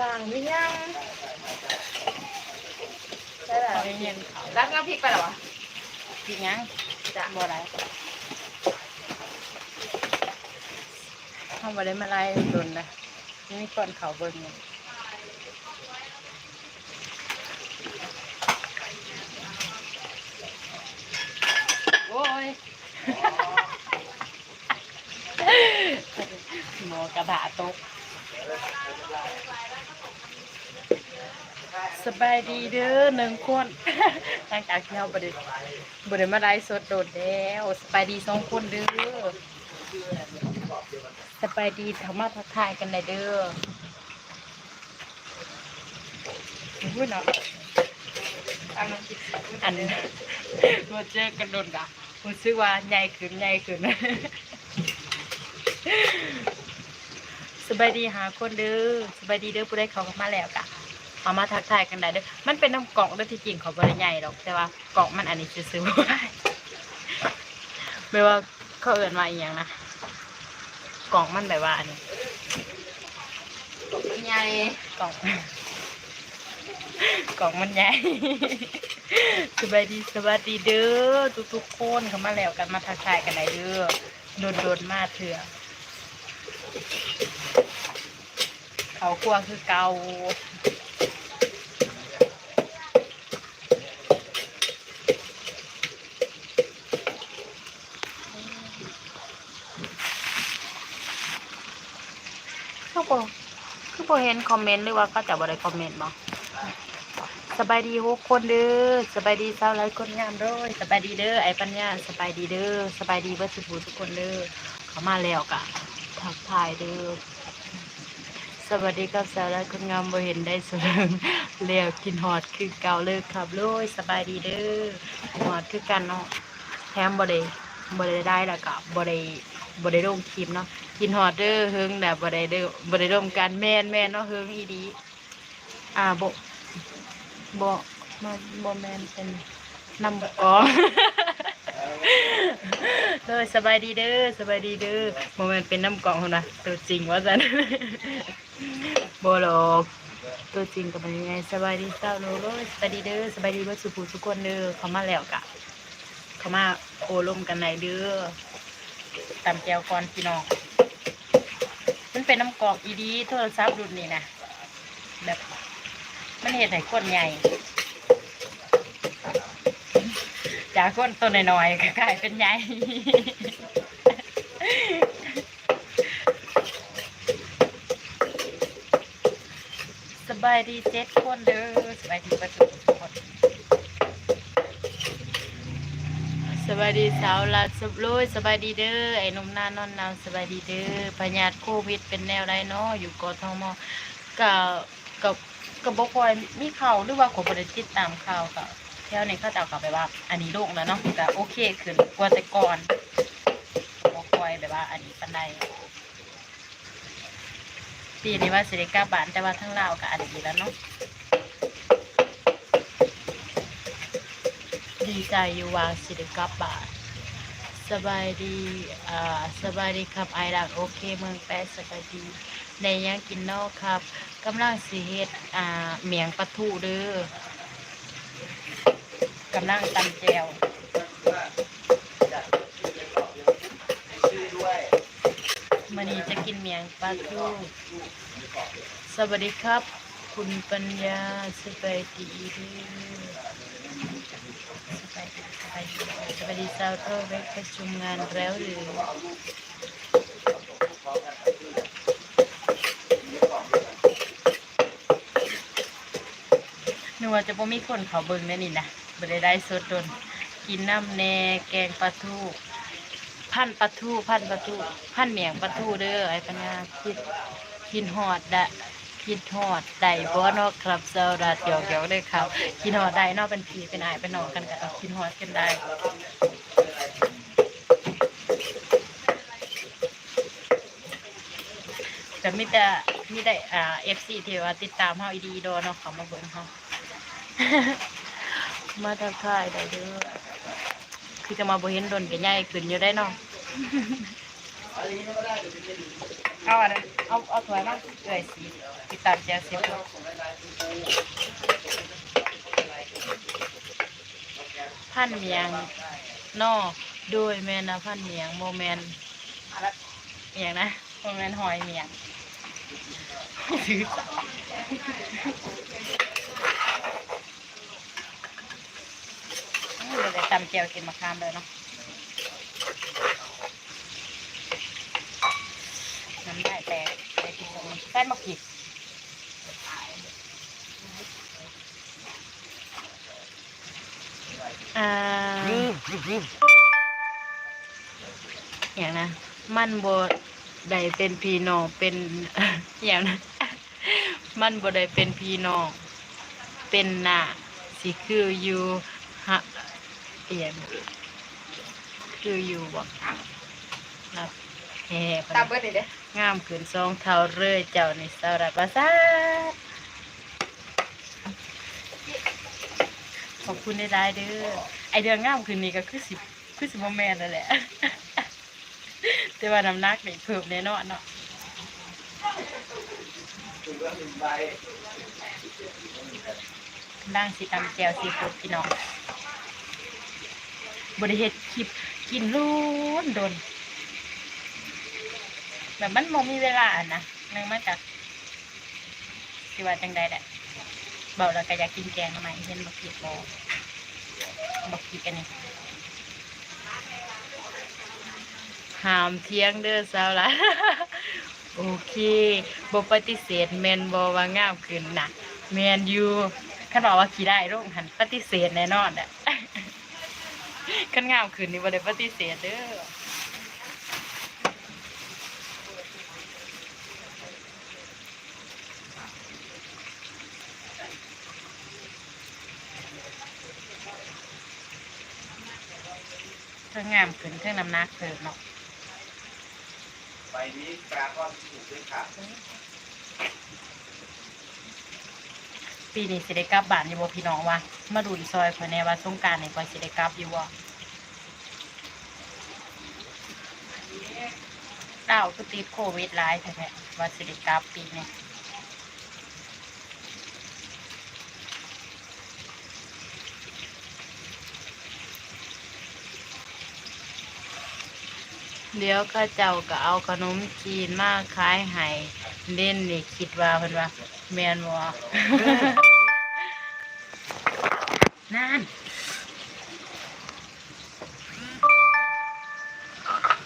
ล้างไม่ยังใช่แล้เอาวเย็นๆเขารักน้ำพริกไปเหรอวะกินยังจ้ะบ่ได้เขาบ่ได้มาไล่โดนนะนี่ก่อนเขาเบิ่งเนี่ยโอ้ย หมอ กระบะตกสบายดีเด้อหนึ่งคนหลังจากที่เราบไดบไดมาไลฟ์สดโดดแล้วสบายดีสองคนเด้อสบายดีธรรมะทักทายกันได้เด้อพูดเนาะอันมาเจอกันโดนกะรู้สึกว่าใหญ่ขึ้นใหญ่ขึ้น บายดีหาคนเด้อสบายดีเด้อผู้ได้เขามาแล้วกะเอามาทักทายกันได้เด้อมันเป็นน้ำกล่องเด้อที่จริงเขาบริใหญ่หรอกแต่ว่ากล่องมันอันนี้ซื้อๆบ่ได้ไม่ว่าเขาเอื่นว่าอีหยังนะกล่องมันแบบว่าอันนี้ใหญ่กล่องกล่องมันใหญ่สบายดีสวัสดีเด้อทุกๆคนเขามาแล้วกันมาทักทายกันได้เด้อโดนโดนๆมาเถื่อ เขาครัวคือเกาเขาบอกคือพอเห็นคอมเมนต์หรือว่าเขาจะบ่ได้คอมเมนต์บ่สบายดีทุกคนเด้อสบายดีสาวไรคนงามด้อสบายดีเด้อไอ้ปัญญาสบายดีเด้อสบายดีเบิดสุขทุกคนเด้อเขามาแล้วกะทักทายเด้อ สวัสดีครับสาวไรคนงามบ่เห็นได้สุดแล้วกินฮอดคือเก่าเลยครับโลยสบายดีเด้อกินฮอดคือกันเนาะแถมบ่ได้บ่ได้ได้แล้วก็บ่ได้บ่ได้ลงคลิปเนาะกินฮอดเด้อเฮิงแต่บ่ได้เด้อบ่ได้ร่วมกันแม่นแม่นเนาะเฮิงอีดีอ่าบ่บ่มาบ่แมนเป็นนำกองเด้อสบายดีเด้อสบายดีเด้อบ่แมนเป็นน้ำกองนะตัวจริงว่าซั่น บ่หรอกตัวจริงก็เป็นยังไงสบายดีเศร้าโลโลสบายดีเด้อสบายดีเบ่สุผู้ทุกคนเด้อเขามาแล้วกะ เขามาโอลมกันไหนเด้อตำแก้วก่อนพี่น้องมันเป็นน้ำกรอกอีดีโทรศัพท์รุ่นนี้นะแบบมันเห็ดให้คนใหญ่จากคนตัวน้อยๆกลายเป็นใหญ่ บายดีเจ็ดคนเด้อสบายดีประตูทุกคนสบายดีสาวลาสุบลุยสบายดีเด้อไอ้หนุ่มหน้านอนนาวสบายดีเด้อพยาธิโควิดเป็นแนวไรเนาะอยู่กทมกับกับกับบคอยมีข่าวหรือว่าขอบริติดตามข่าวกับแถวในี้เขาจะเอากลับไปว่า อันนี้โล่งแล้วเนาะก็โอเคขึ้นกว่าแต่ก่อนบคอยแบบว่า อันนี้ปันได ปีนี้ว่าสิริกาบานแต่ว่าทั้งลาวกับอันนี้แล้วเนาะดีใจอยู่ว่าสิริกาบานสบายดีอ่าสบายดีครับไอรักโอเคเมืองแปดสบายดีในยังกินนอกครับกำลังสิเฮ็ดอ่าเมียงปลาทูเด้อกำลังตำแจว มันนี้จะกินเมียงปลาทูสวัสดีครับ คุณปัญญาสบายดีเด้อสบายดีสบายดีสบายดีสาวเท่าไปประชุมงานแล้วหรือนึกว่าจะบ่มีคนเขาเบิ่งแน่นี่นะบ่ได้ได้สดโดนกินน้ำแหน่แกงปลาทู พันปลาทูพันปลาทูพันเหมียงปลาทูเด้อไอ้ปัญญาคิดกินหอดดะกินหอดได้บ่เนาะครับเจ้าดาเกี่ยวเกี่ยวได้ครับกินหอดได้เนาะเป็นพี่เป็นอายเป็นน้องกันก็เอากินหอดกันได้แต่มีแต่มีได้อ่า FC ที่ว่าติดตามเฮาอีดีโดเนาะเขามาเบิ่งเฮามาทักทายได้เด้อ คืคือจะมาบ่เห็นโดนกันใหญ่ขึ้นอยู่ได้เนาะเอาอะไรเอาเอาถ้วยมาเอ้ยสิติดตามแจวสิพันเมียงนอโดยแม่นะพันเมียงโมแมนอะไรเมียงนะโมแมนหอยเมียงถือเดี๋ยว จะตำแจวกินมะขามเลยเนาะน้ำลายแตกไปกินตรงนี้แป้นมะผิดอ่าอย่างนะ มันบดได้เป็นพี่น้องเป็นอย่างนะมันบดได้เป็นพี่น้อง เป็นหน้าสิคืออยู่ ฮะเอียงคืออยู่บอกนะแฮ่ไปตาเบิดเลยเด้งามขืนสองเท่าเรื่อยเจ้าในสารพัดขอบคุณได้ได้เด้อไอเดือนงามคืนนี้ก็คือสิคือสิบแมนนั่นแหละ แต่ว่าน้ำหนักนี่เพิ่มแน่นอนเนาะดังสิตำแจวซีฟู้ดพี่น้อง บริเฮ็ดคลิปกินล้นโดนแบบมันมอมีเวลาอะนะนึงมาจากสิว่าจังใดแหละบอกแล้วก็อยากกินแกงทำไมเห็นบอกผิดบอกบอกผิดกันนี่ห้ามเที่ยงเด้อสาวละโอเคบปฏิเสธแมนบอว่างามขึ้นนะแมนอยู่ขันบอกว่าขี่ได้ร่งหันปฏิเสธแน่นอนอะ ขันงามขึ้นนี่บ่ได้ปฏิเสธเด้อเทั้งงามขึ้นเทั้งน้ำหนักเพิ่มเนาะใบนี้ปลาก้อนถูกด้วยค่ะ ปีนี้สิได้กลับบ้านอยู่บ่พี่น้องวะมาดูอีซอยข่อยแน่ว่าสงกรารนี่ข่อยสิได้กลับอยู่บ่เต้าก็ติดโควิดหลายแท้ๆว่าสิได้กลับปีนี้เดี๋ยวข้าเจ้าก็เอาขนมจีนมาขายให้เล่นนี่คิดว่าเพิ่นว่า แมนบ่นั่น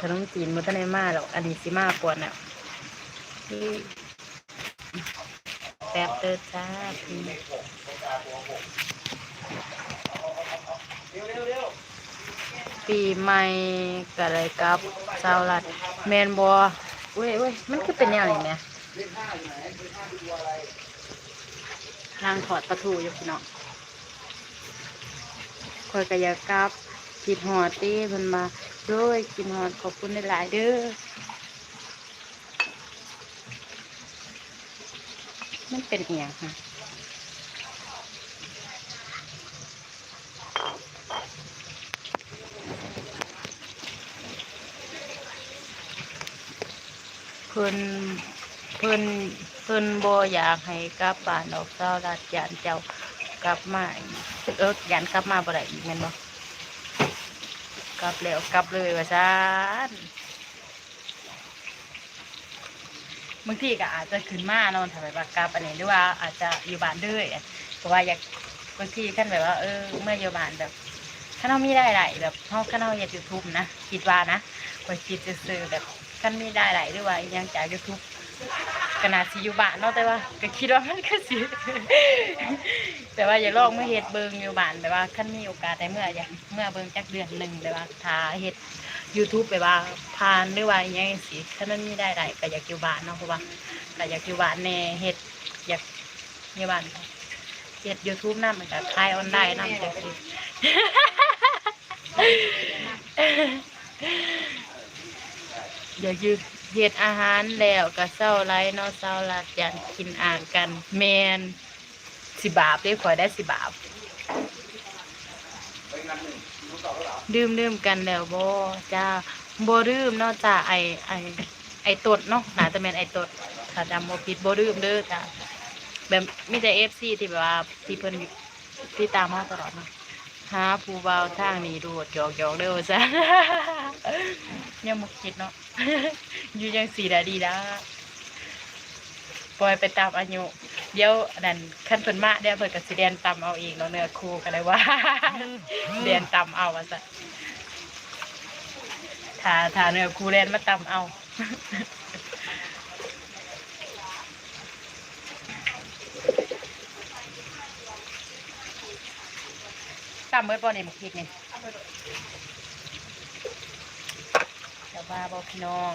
ขนมจีนมันต้องได้มาหรอกอันนี้สิมากว่าน่ะนี่แป๊บเตอร์จ้าพี่ปีใหม่ก็เลยกับชาวรัดแมนบอเว้ยเว้ยมันคือเป็นแนวไหนเนี่ย เล่นห้างถอดประตูอยู่พี่น้องคอยกะอยกลับกินหอดตีเพิ่นมาด้วยกินหอดขอบคุณหลายเด้อมันเป็นเอียงค่ะเพิ่น เพิ่นเพิ่นบ่อยากให้กลับบ้านดอกเจ้าราชยานเจ้ากลับมาเออยันกลับมาบ่ได้อีกแม่นบ่กลับแล้วกลับเลยว่าซ่านบางทีก็อาจจะขึ้นมานาะถ้าแบบว่ากลับอันนี้หรือว่าอาจจะอยู่บ้านด้อยเพราะว่าอยากบางทีท่านแบบว่าเออเมื่ออยู่บ้านแบบถ้าเรามีได้หลายแบบเฮาถ้าเราอยากยูทูบนะคิดว่านะก็คิดซื่อแบบคันมีได้หลายหรือว่ายังจากยูทูบ ก็น่าสิอยู่บ้านเนาะแต่ว่าก็คิดว่ามันก็สิแต่ว่าอย่าลองเมื่อเฮ็ดเบิงอยู่บ้านแบบว่าคันมีโอกาสได้เมื่ออยากเมื่อเบิงจักเดือนหนึ่งแบบว่าถ้าเฮ็ด YouTube แบบว่าผ่านหรือว่าอยังจังซี่ถ้ามันมีได้ได้ก็อยากอยู่บ้านเนาะเพราะว่าก็อยากอยู่บ้านแน่เฮ็ดอยากอยู่บ้านเฮ็ด YouTube นำมันก็ขายออนไลน์นำจังซี่อยากอยู่ เฮ็ดอาหารแล้วก็เศร้าไรเนาะเศร้าลัดยันกินอ่างกันแมนสิบาปเด้ขอยได้สิบาปไปงานหนึ่งรู้ต่อแล้วเหรอดื่มดื่มกันแล้วบ่จ้าบ่ดื่มเนาะจ้าไอไอไอตดเนาะหน่าจะแมนไอตดถ้าจำบ่ผิดบ่ดื่มเด้อจ้าแบบมีแต่ FC ที่แบบว่าที่เพิ่นที่ตามมาตลอดเนาะหาผู้บ่าทางนี้ดูดหยอกๆเด้อจ้ายังบ่คิดเนาะ อยู่จังสี่ดาดีด้าปล่อยไปตามอายุ เดี๋ยวอันนั้นขั้นเพิ่นมาเดี๋ยวเพิ่นก็สิเรียนตาเอาเองเนาะเนื้อคู่กันเลยว่าเรียนตาเอาว่าซะถ้าถ้าเนื้อคู่เรียนมาตาเอาตามเบิดบ่นี่มักพริกนี่ ว่าบ่พี่น้อง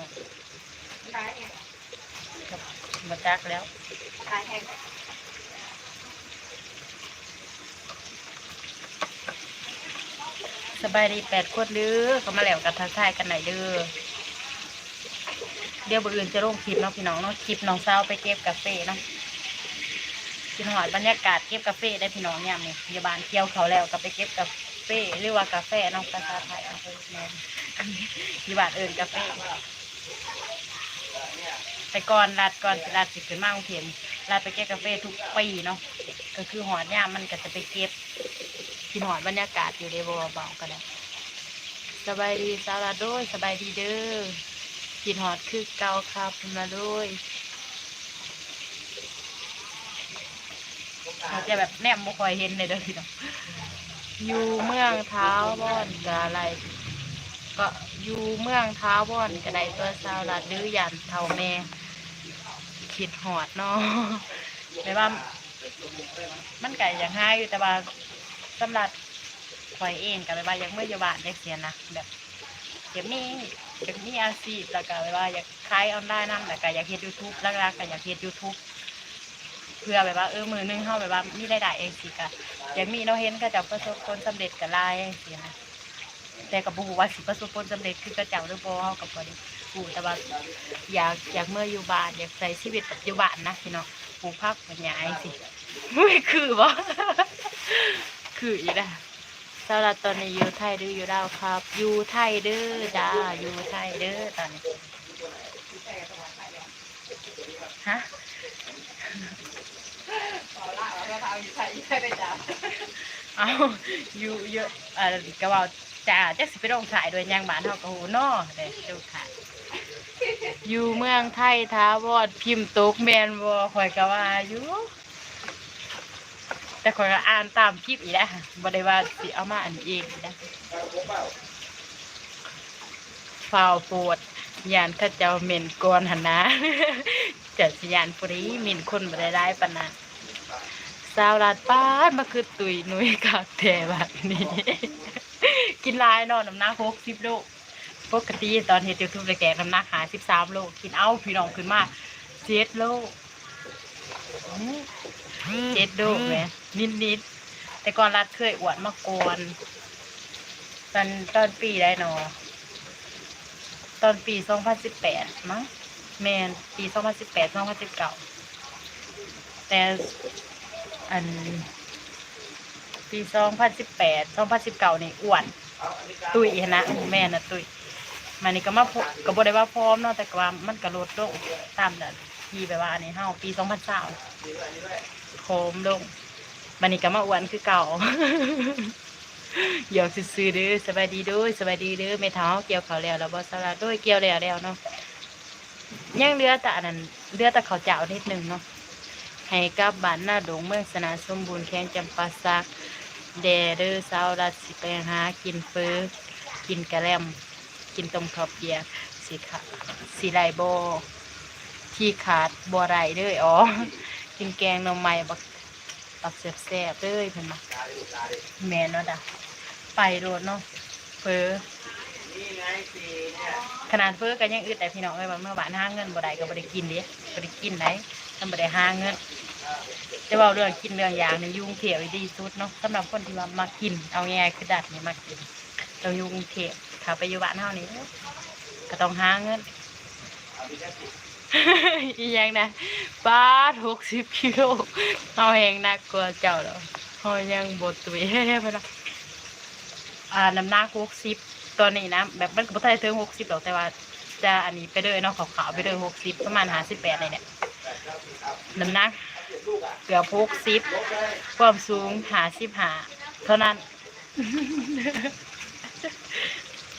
ตายเองมาจักแล้วตายเองสบายดีแปดคนเด้อเขามาแล้วกันทักทายกันหน่อยเด้อเดี๋ยวบอื่นจะลงคลิปเนาะพี่น้องเนาะคลิปน้องสาวไปเก็บกาแฟเนาะกินหอดบรรยากาศเก็บกาแฟได้พี่น้องเนี่ยนี่พยาบาลเกี่ยวเขาแล้วก็ไปเก็บกาแฟหรือว่ากาแฟเนาะภาษาไทยเอาไปแม่นอัน นี้พยาบาลเอินกาแฟแต่ก่อนรัดก่อนรัดสิขึ้นมากรุงเทพรัดไปเก็บกาแฟทุกปีเนาะก็คือหอดเนี่ยมันก็จะไปเก็บกินหอดบรรยากาศอยู่ในบ่เบาๆก็ได้สบายดีสาลาโดยสบายดีเด้อกินหอดคือเกาครับมาโดยอาจจะแบบแนมบ่ค่อยเห็นเลยเด้อพี่น้องอยู่เมืองเท้าวบ่อนกะอะไร ก็อยู่เมืองเท้าว่อนกะได้ตัวสาวลาดื้อยันเท่าแม่คิดหอดเนาะแต่ว่า มันไก่อย่างห้าอยู่แต่ว่าสำหรับข่อยเองก็เลยว่ายังไม่อยบานได้เสียนะแบบอยากมีอยากมีอาชีพแล้วก็เลยว่าอยากขายออนไลน์นั่นแต่ก็อยากเฮ็ดยูทูบหลักๆก็อยากเฮ็ดยูทูบเพื่อแบบว่าเออมือหนึงเฮาแบบว่ามีรายได้เองสิก็อยากมีเราเห็นก็จะประสบผลสำเร็จกับไลายเองสินะ แต่ก็บ่ฮู้ว่าสิประสบผลสำเร็จคือก็เจ้าหรือบ่เฮาก็บ่ได้ฮู้แต่ว่าอยากอยากเมื่ออยู่บ้านอยากใช้ชีวิตปัจจุบันนะพี่น้องปลูกผักปลูกหญ้าจังซี่ไม่คือบ่คืออีนะสำหรับตอนนี้อยู่ไทยหรืออยู่ลาวครับ อยู่ไทยเด้อจ้าอยู่ไทยเด้อตอนนี้ฮะต่อละเราเอาอยู่ใส่ใส่ได้จ้าเอาอยู่เยอะอ่ากระเป๋า จ้าจักสิไปลงขายโดวยยางบ้านเฮาก็หูนาะเด้ดูขายอยู่เมืองไทยท้าวอดพิมพ์ตกแมนบ่ข่อยก็ว่าอยู่แต่ข่อยก็อ่านตามคลิปอีกแล้วบ่ได้ว่าสิเอามาอ่านเองนะฝ่าฟาวโปวดยานถ้าเจ้าเหม็นก่อนหันนะจะสิยานปรีหมินคนบ่ได้ได้ปานนั้นสาวลาดป้านมาคือตุยนุยกากแท้แบบนี้ กินลายเนอนน้ำหนักหกสิบโลปกติตอนเฮ็ดยูทูบเลยแกน้ำหนักหาสิบสามโลกินเอาพี่น้องขึ้นมาเจ็ดโลเจ็ดโลแหมนิดนิดๆแต่ก่อนรัดเคยอวดมาก่อนตอนตอนปีได้เนอตอนปีสองพันสิบแปดมั้งแมนปีสองพันสิบแปดสองพันสิบเก้าแต่อันปีสองพันสิบแปดสองพันสิบเก้านี่อ้วน ตุยนะแม่นะตุยมันนี่ก็มาพก็บ่ได้ว่าพร้อมเนาะแต่ก็ว่ามันก็ลดลงตามแบบที่แบบว่าอันนี้เฮาปีสองพันสามนี่ด้วยอันนี้ด้วยโคมลงมันนี่ก็มาอ้วนคือเก่าอยากซื้อๆเด้อสบายดีด้วยสบายดีเด้อแม่เท้าเกี่ยวเขาแล้วแล้วบ่สลัดด้วยเกี่ยวแล้วแล้วเนาะยังเหลือแต่อันนั้นเหลือแต่ข้าเจ้านิดนึงเนาะให้กับบ้านหน้าดงเมืองสนาสมบูรณ์แข้งจำปาสัก แดเด้อสาวรัดสิไปหากินเฟอกินกระแลมกินต้มข้าวเปียกสิค่ะสิไรบ่ที่ขาดบ่ไรเด้ออ๋อกินแกงหน่อไม้บักบักแซ่บๆเด้อเพิ่นมาตาดิตาดิแม่นเนาะจ้ะไปโดดเนาะเฟือขนาดเฟอก็ยังอึดแต่พี่น้องเอ้ยว่าเมื่อวานห้าเงินบ่ได้ก็บ่ได้กินเด้บ่ได้กินไหนถ้าบ่ได้หาเงิน แต่ว่าเรื่องกินเรื่องอย่างนี่ยุ่กรุงเทพนี่ดีสุดเนาะสำหรับคนที่ว่ามากิน เอาง่ายคือดัดนี่มากินต้องยู่กรุงเทพถ้าไปอยู่บ้านเฮานี่ก็ต้องหาเงินอาไปแค่สิอีหยังนะบาท60กิโลเอาแหงนักกว่าเจ้าแล้วเฮายังบ่ตุยเฮ้ยไปเนาะอ่าน้ำหนักหกสิบตัวนี้นะแบบมันก็บ่ได้ถึงหกสิบหรอกแต่ว่าจะอันนี้ไปเลยเนาะขาวๆไปเลยหกสิบประมาณห้าสิบแปดเลยเนี่ยน้ำหนัก เกือบหกสิบความสูงห้าสิบห้าเท่านั้น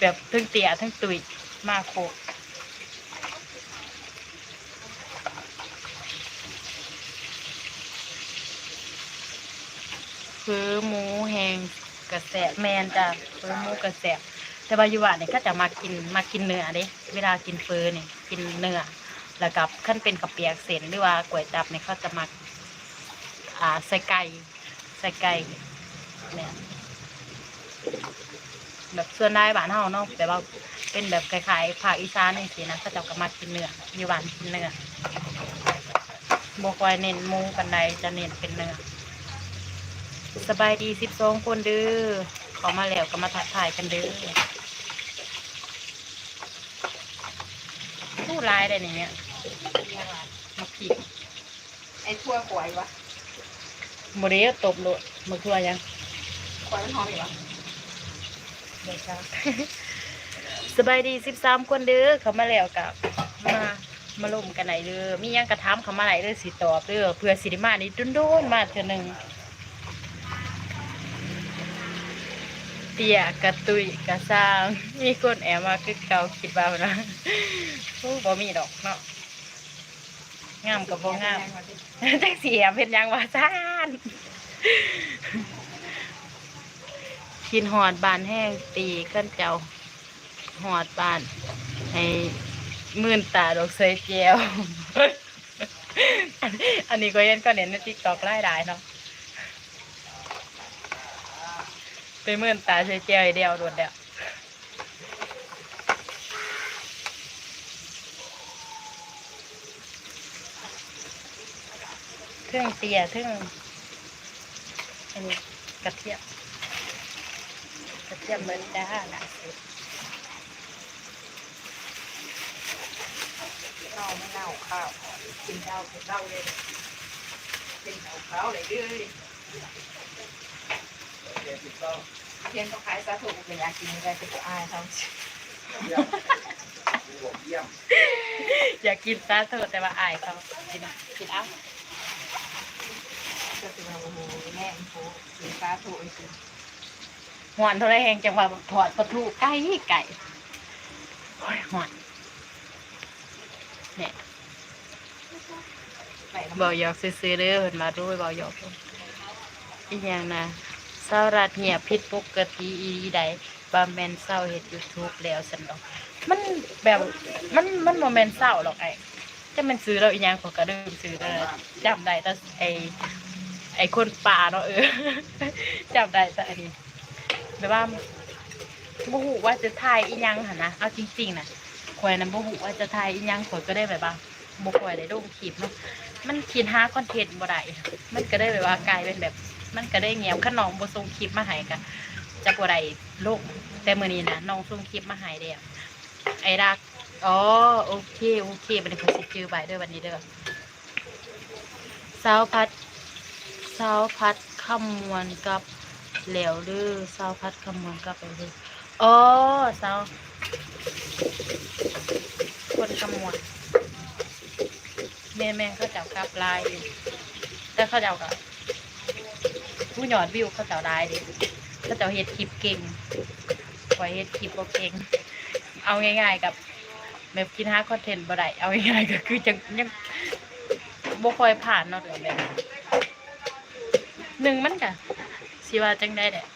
แบบทั้งเตี่ยทั้งตุยมากโคกคือหมูแหงกระแสะแมนจ้ะคือหมูกระแสะแต่ว่าอยู่ว่าเนี่ยก็จะมากินมากินเนื้อเด้เวลากินเฟอเนี่ยกินเนื้อแล้วกับขั้นเป็นกระเปียกเส้นหรือว่าก๋วยจับเนี่ยเขาจะมา อ่าใส่ไก่ใส่ไก่เนี่ยแบบส่วนได้บ้านเฮาเนาะแต่ว่าเป็นแบบคล้ายๆภาคอีสานนี่สินะเขาเจะก็มากินเนื้ออยู่บ้านกินเนื้อบวกไว้เน้นหมูกันใดจะเน้นเป็นเนื้อสบายดีสิบสองคนเด้อขอมาแล้วก็มาทักทายกันเด้อผู้ร้ายได้เนี่ยมาผิดไอ้ทั่วกวยวะ โมเดลตบโลดมาทัวยังกวยมันหอมอีกวะเดี๋ยวจ้าสบายดีสิบสามคนเด้อเขามาแล้วกับมามาลมกันไหนเด้อมีหยังกระทำเขามาไหนเด้อสิตอบเด้อเพื่อสิริมานี่โดนๆมาเทื่อหนึ่งเตี่ยกระตุยกระซางมีคนแอบมาคือเก่าคิดว่านะโอ้บ่มีดอกเนาะ งามกับบ่งามจักเสียเป็นหยังว่าซ่านกินหอดบานแห้งตีกันเจ้าหอดบาน ให้มื่นตาดอกเซยเจียวอันอันนี้ก็เห็นก็เน้นในติ๊กตอกไล่ได้เนาะไปเมื่อนตาเฉยเจียวไอเดียวโดดเดียว เครื่องเตียเครื่องอันนี้กระเทียมกระเทียมเบิร์ด้าหนาสุดเน่าไม่เน่าข้าวกินข้าวกินข้าวเลยกินข้าวข้าวเลยดื้อเดี๋ยวติดต้องเพียนก็ขายซาถูกเป็นอยากกินอะไรก็จะอายเขาเยี่ยมดูเยี่ยมอยากกินซาเถอะแต่ว่าอายเขากินกินเอ้า ก็คือว่าโอ้โหแม่โอ้กินซาถูกจริงหวานเท่าไรแหงจังหวะถอดประตูไก่ไก่โอ้ยหวานเนี่ยไปบอยอกซื้อๆเด้อเพิ่นมาด้วยบอยอกอีกอย่างนะเศร้ารัดเหียผิดปกติอีใดบาแมนเศร้าเฮ็ด YouTube แล้วสันดอก มันแบบมันมันโมเมนเศร้าหรอกไอ้จะมันซื้อเราอีหยังเขอยก็ลืมซื้อแล้วจำได้แต่ไอ้ไอ้คนป่าเนาะเออจำได้แต่อันนี้แบบว่าบ่ฮู้ว่าจะถ่ายอีหยังหันนะเอาจริงๆนะข่อยนั้นบ่ฮู้ว่าจะถ่ายอีหยังข่อยก็ได้แบบว่าบ่ค่อยได้ลงคลิปเนาะมันคิดหาคอนเทนต์บ่ได้มันก็ได้แบบว่ากลายเป็นแบบ มันก็ได้เงียบขนองบ่ส่งคลิปมาให้กะจะบ่ได้ลงแต่มื้อนี้นะน้องส่งคลิปมาให้เด้อไอ้รักอ๋อโอเคโอเคบัดนี้เขาสิจื้อใบเด้อวันนี้เด้อสาวพัด เสาพัดคำมวลกับแหลวเด้อเสาพัดคำมวลกับแหลวเด้ออ๋อสาคนคำมวลแม่แม่เขาเจ้ากับลายอยู่แต่เขาเจ้ากับผู้หยอดวิวเขาเจ้าได้ดิเขาเจ้าเฮ็ดคลิปเก่งคอยเฮ็ดคลิปบ่เก่ง เอาง่ายๆกับแบบกินหาคอนเทนต์บ่ได้เอาง่ายๆก็คือจังยังบ่ค่อยผ่านเนาะเรื่องแบบ หนึ่งมันก็สิว่าจังได้แหละ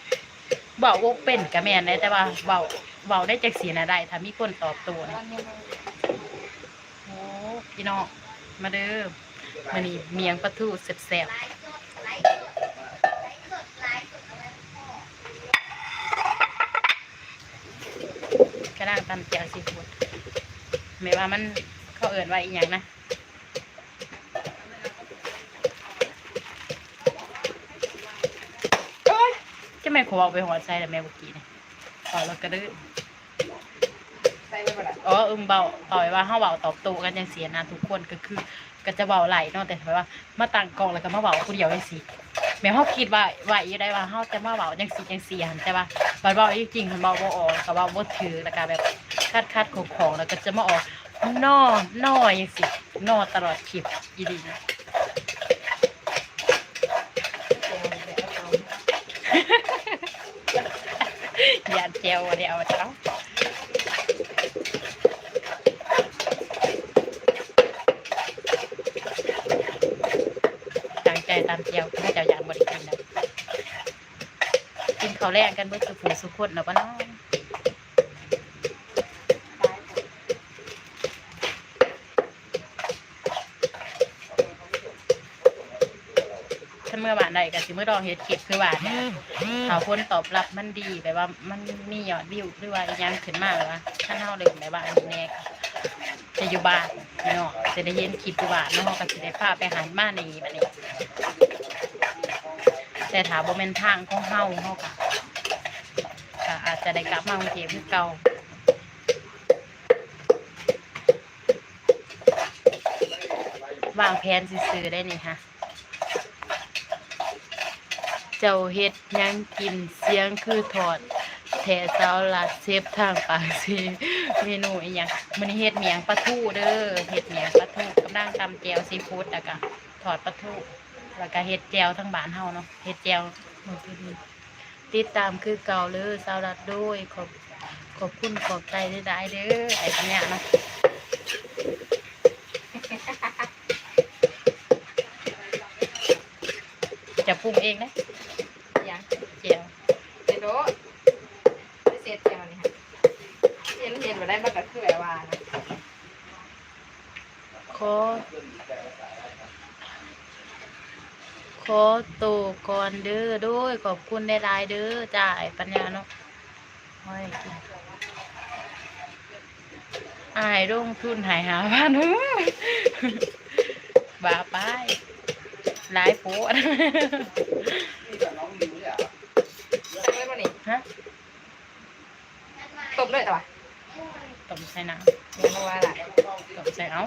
เว้าบ่เป็นก็แม่นได้แต่ว่าเว้าเว้าได้จักสีน่ะได้ถ้ามีคนตอบโต้นะโอ้พี่น้องมาเด้อมานี่เมียงปลาทูแซ่บกระด้างตำแจ่วซีฟู้ดไม่ว่ามันเขาเอิ่นว่าอีหยังนะโอ๊ยจะไม่ขอเอาไปหัวใจแต่แม่บุกี้เนี่ยขอแล้วก็ดื้อใส่ไม่หมดละอ๋อเอึมเบาต่อยว่าเฮาเบาตอบโต้กันจังเสียนะทุกคนก็คือ ก็จะเบาไหลเนาะแต่แบบว่ามาตั้งกล้องแล้วก็มาเบาผู้เดียวได้สิแม่เฮาคิดว่าว่าอยู่ได้ว่าเฮาจะมาเว้าจังซี่จังซี่หั่นแต่ว่าบัดเว้าจริงๆมันเว้าบ่ออกก็เว้าบ่ถือแล้วก็แบบคัดๆของๆแล้วก็จะมาออกนอนอจังซี่นอตลอดคลิปอีดีนะ ยานเจียวเดียวเจ้าตั้งใจตามเจียวให้เจ้าอยากบริกินนะกินข้าวแรงกันเมื่อสุขุสุขคนแล้วปะเนาะถ้าเมื่อวานใดก็สิเมื่อดองเฮ็ดคลิปคือว่าเนี่ยถ้าคนตอบรับมันดีแบบว่ามันมียอดวิวหรือว่าอีหยังขึ้นมาแบบว่าถ้าเฮาเล่นแบบว่าอันนี้แน่ก็จะอยู่บ้านพี่น้องจะได้เห็นคลิปอยู่บ้านเนาะก็สิได้พาไปหามานี่บัดนี้ แต่ถ้าบ่แม่นทางของเฮาเฮาก็ก็อาจจะได้กลับมากรุงเทพคือเก่าวางแผนซื้อๆได้นี่ค่ะ เจ้าเฮ็ดยังกินเสียงคือถอด แถเสาลัดเซฟทางปากซีเมนูอีหยังมื้อนี้เฮ็ดเมียงปลาทูเด้อเฮ็ดเมียงปลาทูกำลังตำแจวซีฟู้ดแล้วก็ถอดปลาทูแล้วก็เฮ็ดแจวทั้งบ้านเฮาเนาะเฮ็ดแจวติดตามคือเก่าเลยสาวรัดโดยขอบขอบคุณขอบใจหลายๆเด้อไอ้ปัญญาเนาะจะปรุงเองนะ นเห็นมาได้มากับคือแบบว่านะขอ ขอตัวก่อนเด้อโด้วยขอบคุณได้หลายๆเด้อจ้าไอ้ปัญญาเนาะโอ้ยอายลงทุนหายหาพันบาไปหลายโพดนี่กับน้องมิวเนี่ยใช่ไหมมันนี่ฮะตบเลยแต่ว่าต้ มใส่น้เดี๋ยวมาว่าอะไรต้มใส่เอา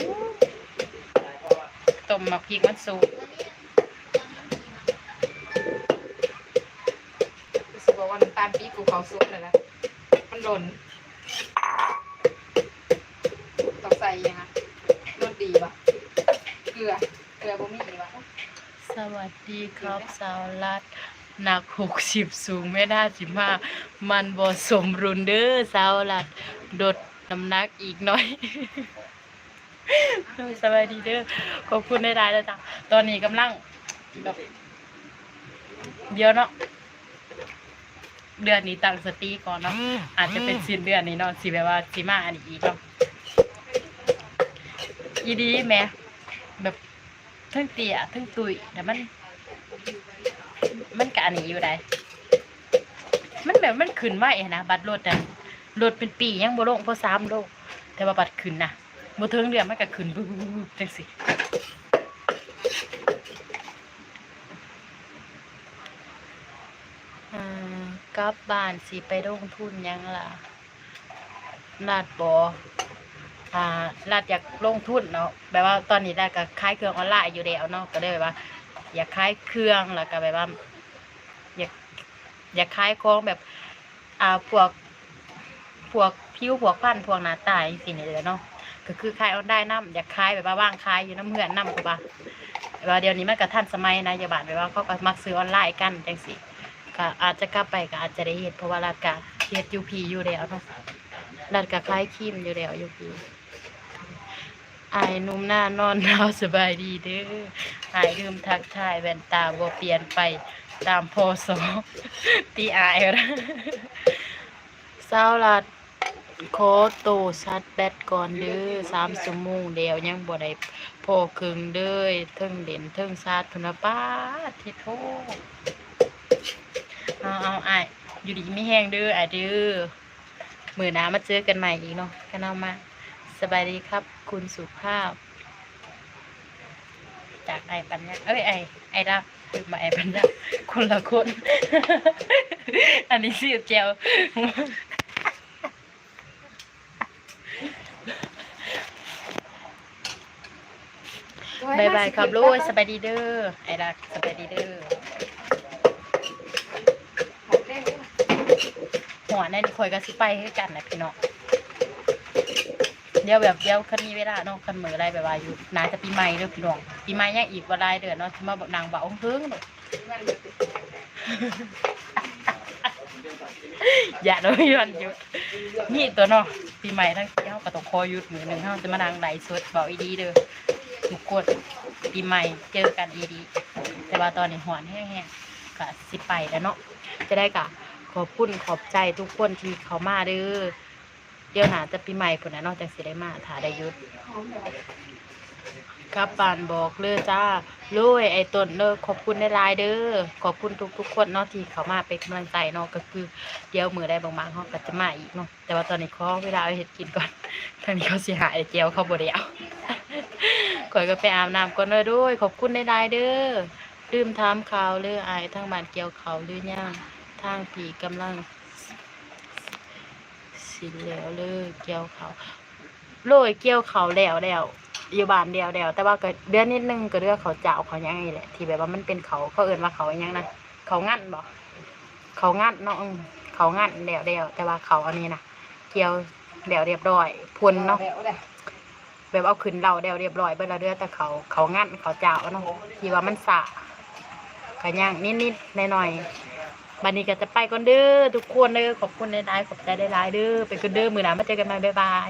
ต้มหมักพริกมันสุกรู้สึกว่าวันตาลปีกูเขาซุปเลยนะมันหล่นต้องใส่ยังไงรสดีปะเกลือ เกลือบ่มีปะสวัสดีครับสาวรัดหนักหกสิบสูงไม่น่าสิมามันบ่สมรุนเด้อสาวรัดลด น้ำหนักอีกหน่อยสวัสดีเด้อขอบคุณได้ได้แล้วจ้ะตอนนี้กำลังแบบเดี๋ยวเนาะเดือนนี้ตั้งสติก่อนเนาะอาจจะเป็นสิ้นเดือนนี้เนาะสิแบบว่าสิมาอันนี้อีกเนาะอีดีแหม่แบบทั้งเตี่ยทั้งตุยแต่มัน มันกะอันนี้อยู่ได้มันแบบมันขึ้นไหวนะบัตรรถแต่ รถเป็นปียังบ่ลงเพราะสามโลแต่ว่าบัตรขึ้นนะบ่ถึงเดือนมันก็ขึ้นบึ้บจังสิกลับบ้านสิไปลงทุนยังล่ะลาดบ่อ่าลาดอยากลงทุนเนาะแบบว่าตอนนี้ลาดก็ขายเครื่องออนไลน์อยู่แล้วเนาะก็เลยแบบว่า อยากขายเครื่องแล้วก็แบบว่าอยากอยากขายของแบบอ่าพวก พวกผิวพวกพันพวกหน้าตาจังซี่นี่แหละเนาะก็คือขายออนไลน์นํอยากขายแบบว่าว่างขายอยู่น้ำเหือนนำก็บ่าแบบว่าเดี๋ยวนี้มันก็ทันสมัยนะอย่าบาดแบบว่าเขาก็มักซื้อออนไลน์กันจังซี่ก็อาจจะกลับไปก็อาจจะได้เฮ็ดเพราะว่ารัดก็เฮ็ดยูพีอยู่แล้วเนาะรัดก็ขายครีมอยู่แล้วอยู่พีไอายหนุ่มหน้านอนหนาวสบายดีเด้อหายลืมทักทายแว่นตาบ่เปลี่ยนไปตามพศตีอายนะสาวรัด ขอโตชัดแบตก่อนเด้อสามชั่วโมงเดียวยังบ่ได้พอครึ่งเด้อเทิงเด่นเทิงซาดพุนนะป้าที่โทเอาเอาอ้ายอยู่ดีไม่แห้งเด้ออ้ายเด้อมือหน้ามาเจอกันใหม่อีกเนาะกันเอามาสบายดีครับ คุณสุภาพ จากไอปัญญาเอ้ยไอไอดับคือมาไอปัญญาคนละคน อันนี้สิเจียว บายบายครับลูกสบายดีเด้อไอ้รักสบายดีเด้อหัวแน่นคอยกันสิไปให้กันนะพี่น้องเดี๋ยวแบบเดี๋ยวคันมีเวลาเนาะคันมืออะไรแบบว่าอยู่นาจะปีใหม่เด้อพี่น้องปีใหม่ยังอีกว่ไรเดือนเนาะที่มาบอกนางบบองค์พึ่งเนาอย่าโดนยวันหยุดนี่ตัวน้องปีใหม่ทั้งเจ้าก็ต้องคอยหยุดมือหนึ่งเท่าจะมานางไหลสุดบอกอีดีเด้อ ทุกคนปีใหม่เจอกันอีดีแต่ว่าตอนนี้หอนแห้งๆก็สิไปแล้วเนาะจะได้กะขอบคุณขอบใจทุกคนที่เขามาเด้อเดี๋ยวหนาจะปีใหม่พุ่นะเนอกจากสิได้มาถาได้ยุดครับปานบอกเลยจ้าลุยไอ้ต้นเด้อขอบคุณในไลน์เด้อขอบคุณทุกทุกๆคนเนาะที่เขามาเป็นกำลังใจเนาะก็คือเดี๋ยวมือได้บางๆเขาก็จะมาอีกเนาะแต่ว่าตอนนี้ขอเวลาเอาเห็ดกินก่อนทางนี้เขาเสิหายเจียวเขาบ่ได้เอา ข่อยก็ไปอาบน้ำก่อนเลยด้วยขอบคุณในไลน์เด้อลืมถามข่าวเลยอายทางบ้านเกี่ยวเขาหรือยังทางผีกำลัง สิแล้วเลยเกี่ยวเขาโรยเกี่ยวเขาแล้วแล้วอยู่บ้านเดียวแล้วแต่ว่าก็เดือนนิดนึงก็เรื่องเขาเจ้าเขายังนี่แหละ ที่แบบว่ามันเป็นเขาเขาเอิ้นว่าเขาอิหยังนะเขางัดบ่เขางัดเนาะอืมเขางัดแล้วแล้วแต่ว่าเขาอันนี้นะเกี่ยวแล้วเรียบร้อยพุนเนาะ แบบเอาขึ้นเราแล้วเรียบร้อยเบิดและเดือแต่เขาเขางัดเขาเจ้าเนาะที่ว่ามันสะก็ยังนิดๆหน่อยๆบัดนี้ก็จะไปก่อนเด้อทุกคนเด้อขอบคุณหลายๆขอบใจหลายๆเด้อไปกันเด้อมือหนามาเจอกันใหม่บ๊ายบาย